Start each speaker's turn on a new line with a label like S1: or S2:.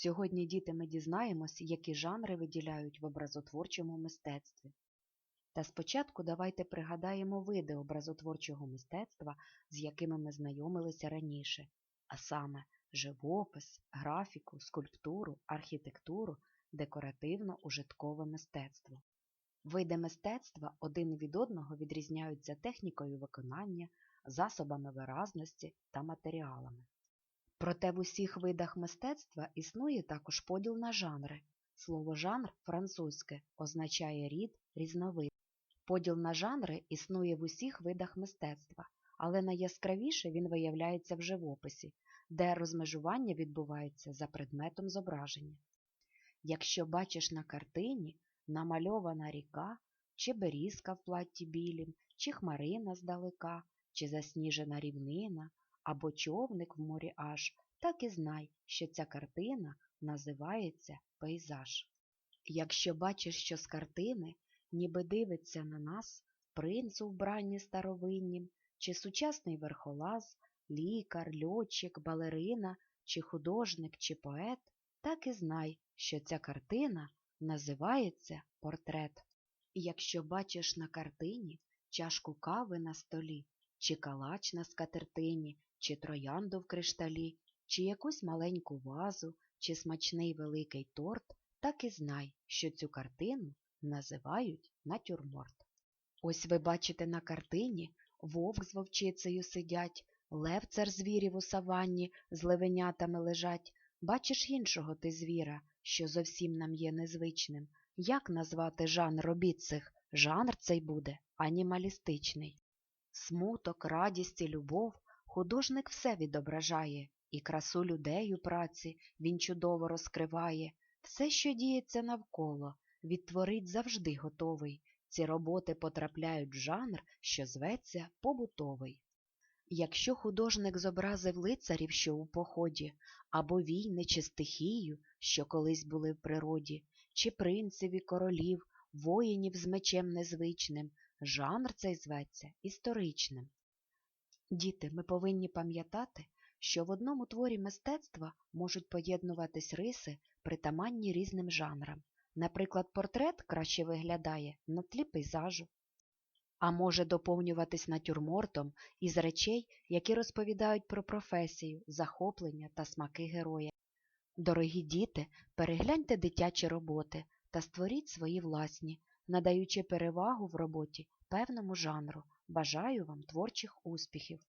S1: Сьогодні, діти, ми дізнаємось, які жанри виділяють в образотворчому мистецтві. Та спочатку давайте пригадаємо види образотворчого мистецтва, з якими ми знайомилися раніше, а саме живопис, графіку, скульптуру, архітектуру, декоративно-ужиткове мистецтво. Види мистецтва один від одного відрізняються технікою виконання, засобами виразності та матеріалами. Проте в усіх видах мистецтва існує також поділ на жанри. Слово жанр французьке означає рід, різновид. Поділ на жанри існує в усіх видах мистецтва, але найяскравіше він виявляється в живописі, де розмежування відбувається за предметом зображення. Якщо бачиш на картині намальована ріка, чи берізка в платті білім, чи хмарина здалека, чи засніжена рівнина, або човник в морі аж, так і знай, що ця картина називається пейзаж. Якщо бачиш, що з картини ніби дивиться на нас принц у вбранні старовиннім, чи сучасний верхолаз, лікар, льотчик, балерина, чи художник, чи поет, так і знай, що ця картина називається портрет. Якщо бачиш на картині чашку кави на столі, чи калач на скатертині, чи троянду в кришталі, чи якусь маленьку вазу, чи смачний великий торт, так і знай, що цю картину називають натюрморт. Ось ви бачите на картині вовк з вовчицею сидять, лев цар звірів у саванні з левенятами лежать. Бачиш іншого ти звіра, що зовсім нам є незвичним. Як назвати жанр робіт цих? Жанр цей буде анімалістичний. Смуток, радість і любов художник все відображає, і красу людей у праці він чудово розкриває. Все, що діється навколо, відтворить завжди готовий. Ці роботи потрапляють в жанр, що зветься побутовий. Якщо художник зобразив лицарів, що у поході, або війни чи стихію, що колись були в природі, чи принців і королів, воїнів з мечем незвичним, жанр цей зветься історичним. Діти, ми повинні пам'ятати, що в одному творі мистецтва можуть поєднуватись риси, притаманні різним жанрам. Наприклад, портрет краще виглядає на тлі пейзажу, а може доповнюватись натюрмортом із речей, які розповідають про професію, захоплення та смаки героя. Дорогі діти, перегляньте дитячі роботи та створіть свої власні, надаючи перевагу в роботі певному жанру. Бажаю вам творчих успіхів!